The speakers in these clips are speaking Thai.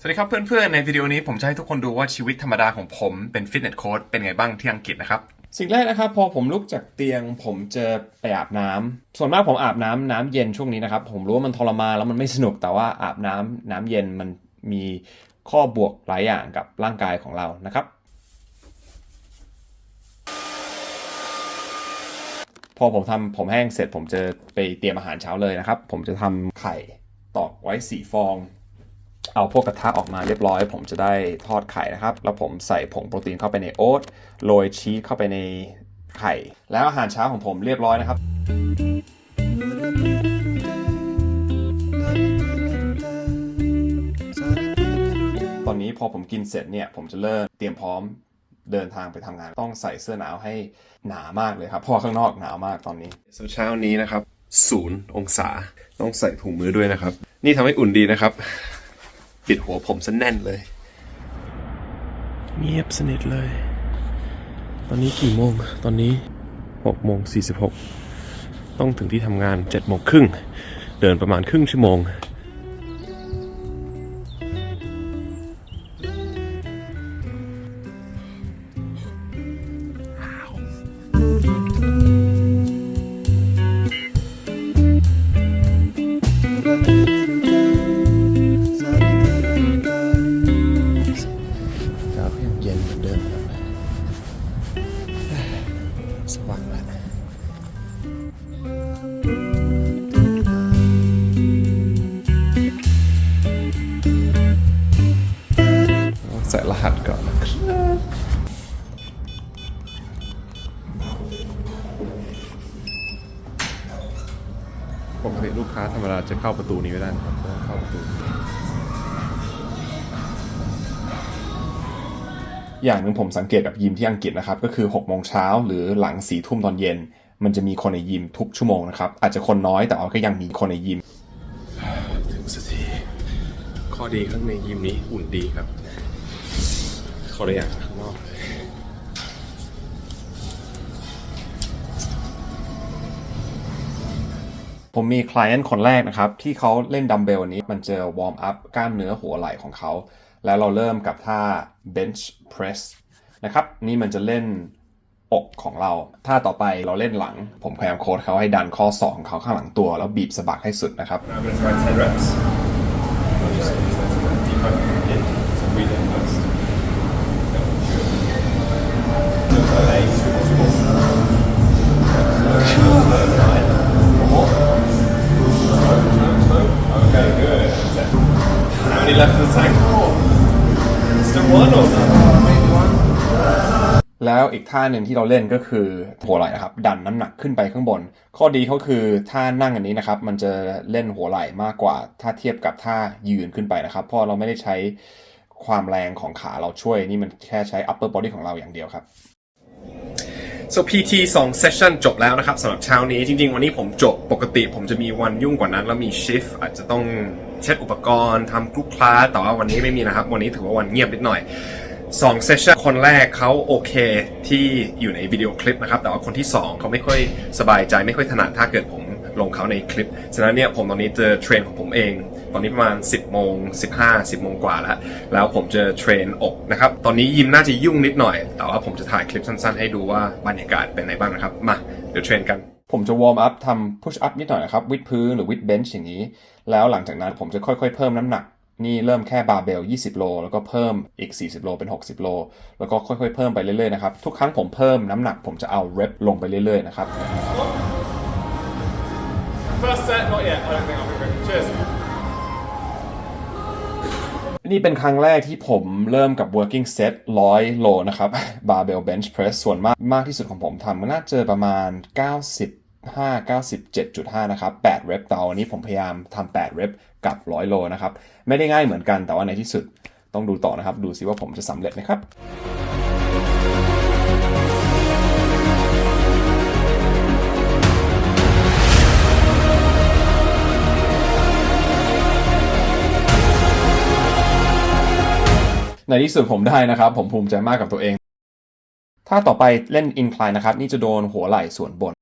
สวัสดีครับเพื่อนๆ ในวิดีโอนี้ผมจะให้ทุกคนดูว่าชีวิตธรรมดาของผมเป็นฟิตเนสโค้ชเป็นไงบ้างที่อังกฤษนะครับ สิ่งแรกนะครับพอผมลุกจากเตียง ผมจะไปอาบน้ำส่วนมากผมอาบน้ำน้ำเย็นช่วงนี้นะครับ ผมรู้ว่ามันทรมานแล้วมันไม่สนุกแต่ว่าอาบน้ำน้ำเย็นมันมีข้อบวกหลายอย่างกับร่างกายของเรานะครับ พอผมทำผมแห้งเสร็จ ผมจะไปเตรียมอาหารเช้าเลยนะครับ ผมจะทำไข่ตอกไว้สี่ฟอง เอาพวกกระทะออกมาเรียบร้อย ผมจะได้ทอดไข่นะครับ แล้วผมใส่ผงโปรตีนเข้าไปในโอ๊ตโรยชีสเข้าไปในไข่ แล้วอาหารเช้าของผมเรียบร้อยนะครับ ตอนนี้พอผมกินเสร็จเนี่ย ผมจะเริ่มเตรียมพร้อมเดินทางไปทำงานต้องใส่เสื้อหนาวให้หนามากเลยครับเพราะข้างนอกหนาวมากตอนนี้เช้านี้นะครับศูนย์องศาต้องใส่ถุงมือด้วยนะครับ นี่ทำให้อุ่นดีนะครับ ปิดหัวผมซะแน่นเลย เงียบสนิทเลย ตอนนี้กี่โมง ตอนนี้6โมง46ต้องถึงที่ทำงาน7โมงครึ่ง เดินประมาณครึ่งชั่วโมง ปกติลูกค้าธรรมดาจะเข้าประตูนี้ไม่ได้นะครับต้องเข้าประตูนี้อย่างหนึ่งผมสังเกตกับยิมที่อังกฤษนะครับ ก็คือ6โมงเช้าหรือหลัง4ทุ่มตอนเย็น มันจะมีคนในยิมทุกชั่วโมงนะครับ อาจจะคนน้อยแต่ว่าก็ยังมีคนในยิม ถึงสักทีข้อดีข้างในยิมนี้อุ่นดีครับข้อได้อย่างข้างนอกเลย ผมมีคลเอนต์คนแรกนะครับ ที่เขาเล่นดัมเบลนี้มันเจอวอร์มอัพกล้ามเนื้อหัวไหล่ของเขา แล้วเราเริ่มกับท่า bench press นะครับ นี่มันจะเล่นอกของเรา ท่าต่อไปเราเล่นหลัง ผมพยายามโค้ดเขาให้ดันข้อศอกของเขาข้างหลังตัว แล้วบีบสะบักให้สุดนะครับ อีกท่าหนึ่งที่เราเล่นก็คือหัวไหล่นะครับดันน้ำหนักขึ้นไปข้างบน ข้อดีเขาคือท่านั่งอันนี้นะครับมันจะเล่นหัวไหล่มากกว่า ถ้าเทียบกับท่ายืนขึ้นไปนะครับเพราะเราไม่ได้ใช้ความแรงของขาเราช่วยนี่มันแค่ใช้ upper body ของเราอย่างเดียวครับ so PT 2 session จบแล้วนะครับสำหรับเช้านี้จริงๆ วันนี้ผมจบปกติผมจะมีวันยุ่งกว่านั้น แล้วมีชิฟอาจจะต้องเช็ดอุปกรณ์ทำกรุ๊ปคลาสแต่ว่าวันนี้ไม่มีนะครับ วันนี้ถือว่าวันเงียบนิดหน่อย 2เซสชั่นคนแรกเขาโอเคที่อยู่ในวิดีโอคลิปนะครับ แต่ว่าคนที่ 2 เขาไม่ค่อยสบายใจไม่ค่อยถนัดถ้าเกิดผมลงเขาในคลิป ฉะนั้นเนี่ยผมตอนนี้เจอเทรนของผมเอง ตอนนี้ประมาณ 10โมง15 10โมงกว่าแล้ว แล้วผมจะเทรนอกนะครับ ตอนนี้ยิมน่าจะยุ่งนิดหน่อย แต่ว่าผมจะถ่ายคลิปสั้นๆ ให้ดูว่าบรรยากาศเป็นไงบ้างนะครับ มาเดี๋ยวเทรนกันผมจะวอร์มอัพทำพุชอัพนิดหน่อยนะครับวิดพื้นหรือวิดเบนช์อย่างนี้ แล้วหลังจากนั้นผมจะค่อยๆเพิ่มน้ำหนัก นี่เริ่มแค่บาร์เบล 20 โล แล้วก็เพิ่มอีก 40 โลเป็น 60 โล แล้วก็ค่อยๆ เพิ่มไปเรื่อยๆ นะครับ ทุกครั้งผมเพิ่มน้ำหนักผมจะเอาเรปลงไปเรื่อยๆ นะครับ First set not yet I don't think I'll be ready Cheers นี่เป็นครั้งแรกที่ผมเริ่มกับ working set 100 โลนะครับ barbell bench press ส่วนมากมากที่สุดของผมทำมันน่าเจอประมาณ 5 97.5 นะครับ 8 เรปต่วันนี้ผมพยายามทำ8 เรปกับ 100 โลนะครับ ไม่ได้ง่ายเหมือนกันแต่ว่าในที่สุดต้องดูต่อนะครับ ดูซิว่าผมจะสำเร็จนะครับในที่สุดผมได้นะครับ ผมภูมิใจมากกับตัวเอง ถ้าต่อไปเล่น incline นะครับ นี่จะโดนหัวไหล่ส่วนบน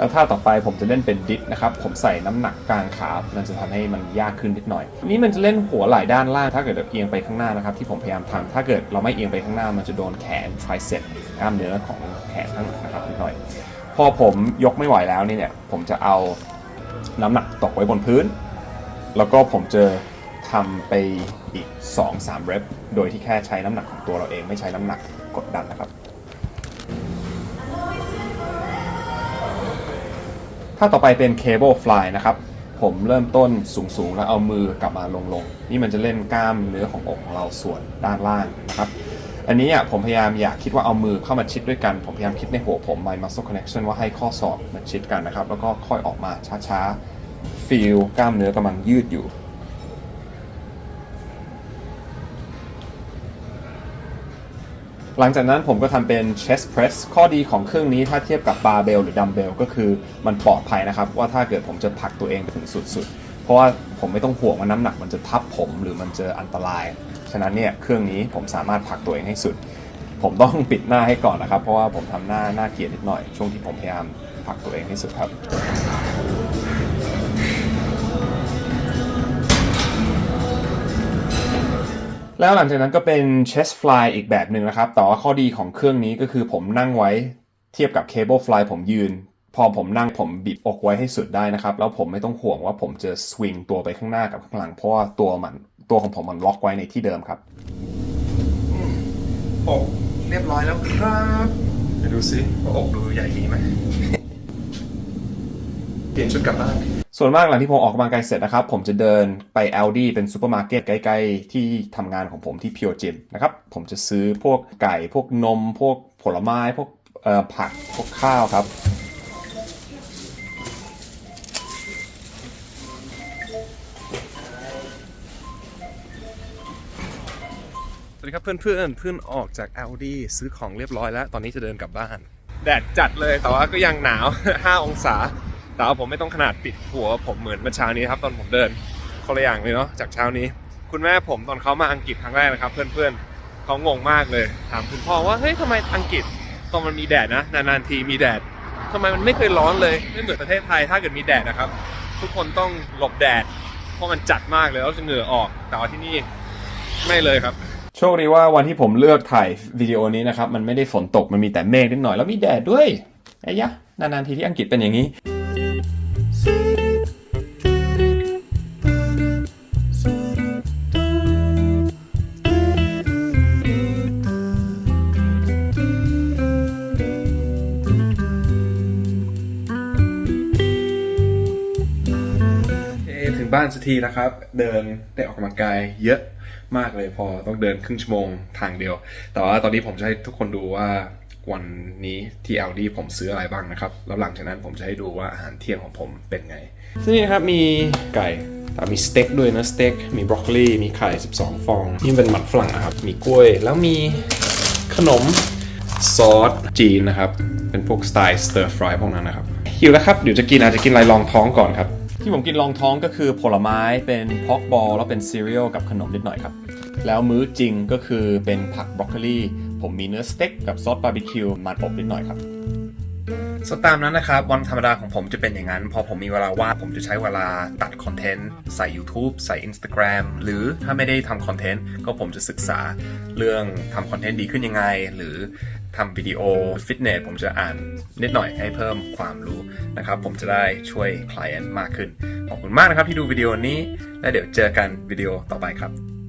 แล้วท่าต่อไปผมจะเล่นเป็นดิฟนะครับ ผมใส่น้ำหนักกลางขา มันจะทำให้มันยากขึ้นนิดหน่อย นี่มันจะเล่นหัวไหล่ด้านล่าง ถ้าเกิดเอียงไปข้างหน้านะครับ ที่ผมพยายามทำถ้าเกิดเราไม่เอียงไปข้างหน้า มันจะโดนแขน tricep กล้ามเนื้อของแขนข้างหลังนะครับนิดหน่อย พอผมยกไม่ไหวแล้วนี่เนี่ย ผมจะเอาน้ำหนักตกไว้บนพื้น แล้วก็ผมจะทำไปอีก 2-3 เรป โดยที่แค่ใช้น้ำหนักของตัวเราเองไม่ใช้น้ำหนักกดดันนะครับ ถ้าต่อไปเป็น cable fly นะครับ ผมเริ่มต้นสูงๆ แล้วเอามือกลับมาลงๆ นี่มันจะเล่นกล้ามเนื้อของอกของเราส่วนด้านล่างนะครับ อันนี้ผมพยายามอยากคิดว่าเอามือเข้ามาชิดด้วยกัน ผมพยายามคิดในหัวผม my muscle connection ว่าให้ข้อศอกมันชิดกันนะครับ แล้วก็ค่อยออกมาช้าๆ feel กล้ามเนื้อกำลังยืดอยู่ หลังจากนั้นผมก็ทำเป็น chest press ข้อดีของเครื่องนี้ถ้าเทียบกับบาร์เบลหรือดัมเบลก็คือมันปลอดภัยนะครับ ว่าถ้าเกิดผมจะผลักตัวเองไปถึงสุดๆ เพราะว่าผมไม่ต้องห่วงว่าน้ำหนักมันจะทับผมหรือมันจะอันตราย ฉะนั้นเนี่ยเครื่องนี้ผมสามารถผลักตัวเองให้สุด ผมต้องปิดหน้าให้ก่อนนะครับ เพราะว่าผมทำหน้าหน้าเกลียดนิดหน่อยช่วงที่ผมพยายามผลักตัวเองให้สุดครับ แล้วหลังจากนั้นก็เป็น chest fly อีกแบบหนึ่งนะครับ แต่ว่าข้อดีของเครื่องนี้ก็คือผมนั่งไว้เทียบกับ cable fly ผมยืน พอผมนั่งผมบิดอกไว้ให้สุดได้นะครับ แล้วผมไม่ต้องห่วงว่าผมจะสวิงตัวไปข้างหน้ากับข้างหลัง เพราะว่าตัวมันตัวของผมมันล็อกไว้ในที่เดิมครับอกเรียบร้อยแล้วครับเดี๋ยวดูซิว่าอกดูใหญ่ดีไหม เปลี่ยนชุดกลับบ้าน ส่วนมากหลังที่ผมออกกำลังกายเสร็จนะครับ ผมจะเดินไป Aldi เป็นซูเปอร์มาร์เก็ตใกล้ๆ ที่ทำงานของผมที่ Pure Gym นะครับ ผมจะซื้อพวกไก่พวกนม พวกผลไม้ พวกเอ่อผักพวกข้าวครับ สวัสดีครับเพื่อนเพื่อนๆเพื่อนออกจาก LD ซื้อของเรียบร้อยแล้ว ตอนนี้จะเดินกลับบ้าน แดดจัดเลยแต่ว่าก็ยังหนาว 5 องศา แต่ว่าผมไม่ต้องขนาดปิดหัวผมเหมือนเมื่อเช้านี้ครับตอนผมเดินคนละอย่างเลยเนาะจากเช้านี้ คุณแม่ผมตอนเขามาอังกฤษครั้งแรกนะครับ เพื่อนๆเขางงมากเลย ถามคุณพ่อว่าเฮ้ยทำไมอังกฤษตอนมันมีแดดนะนานๆทีมีแดดทำไมมันไม่เคยร้อนเลยไม่เหมือนประเทศไทยถ้าเกิดมีแดดนะครับ ทุกคนต้องหลบแดด เพราะมันจัดมากเลยแล้วจะเหงื่อออกแต่ว่าที่นี่ไม่เลยครับโชคดีว่าวันที่ผมเลือกถ่ายวิดีโอนี้นะครับ มันไม่ได้ฝนตกมันมีแต่เมฆนิดหน่อยแล้วมีแดดด้วยไอ้ยะนานๆทีที่อังกฤษเป็นอย่างนี้ บ้านสักทีแล้วครับ เดินได้ออกกำลังกายเยอะมากเลยพอต้องเดินครึ่งชั่วโมงทางเดียว แต่ว่าตอนนี้ผมจะให้ทุกคนดูว่าวันนี้ที่ LD ผมซื้ออะไรบ้างนะครับ แล้วหลังจากนั้นผมจะให้ดูว่าอาหารเที่ยงของผมเป็นไง ซึ่งนี่นะครับมีไก่แต่มีสเต็กด้วยนะสเต็กมีบรอกโคลีมีไข่ 12 ฟองนี่เป็นหมันฝรั่งนะครับ มีกล้วย แล้วมีขนมซอสจีนนะครับ เป็นพวกสไตล์สเตอร์ฟรายพวกนั้นนะครับหิวแล้วครับเดี๋ยวจะกินอาจจะกินอะไรรองท้องก่อนครับ ที่ผมกินรองท้องก็คือผลไม้เป็นพอกบอลแล้วเป็นซีเรียลกับขนมนิดหน่อยครับ แล้วมื้อจริงก็คือเป็นผักบรอกโคลีผมมีเนื้อสเต็กกับซอสบาร์บีคิวมันอบนิดหน่อยครับ สตามนั้นนะครับวันธรรมดาของผมจะเป็นอย่างนั้น พอผมมีเวลาว่างผมจะใช้เวลาตัดคอนเทนต์ใส่ YouTube ใส่ Instagram หรือถ้าไม่ได้ทำคอนเทนต์ก็ผมจะศึกษาเรื่องทำคอนเทนต์ดีขึ้นยังไง หรือทำวิดีโอฟิตเนสผมจะอ่านนิดหน่อยให้เพิ่มความรู้นะครับ ผมจะได้ช่วย client มากขึ้น ขอบคุณมากนะครับที่ดูวิดีโอนี้ และเดี๋ยวเจอกันวิดีโอต่อไปครับ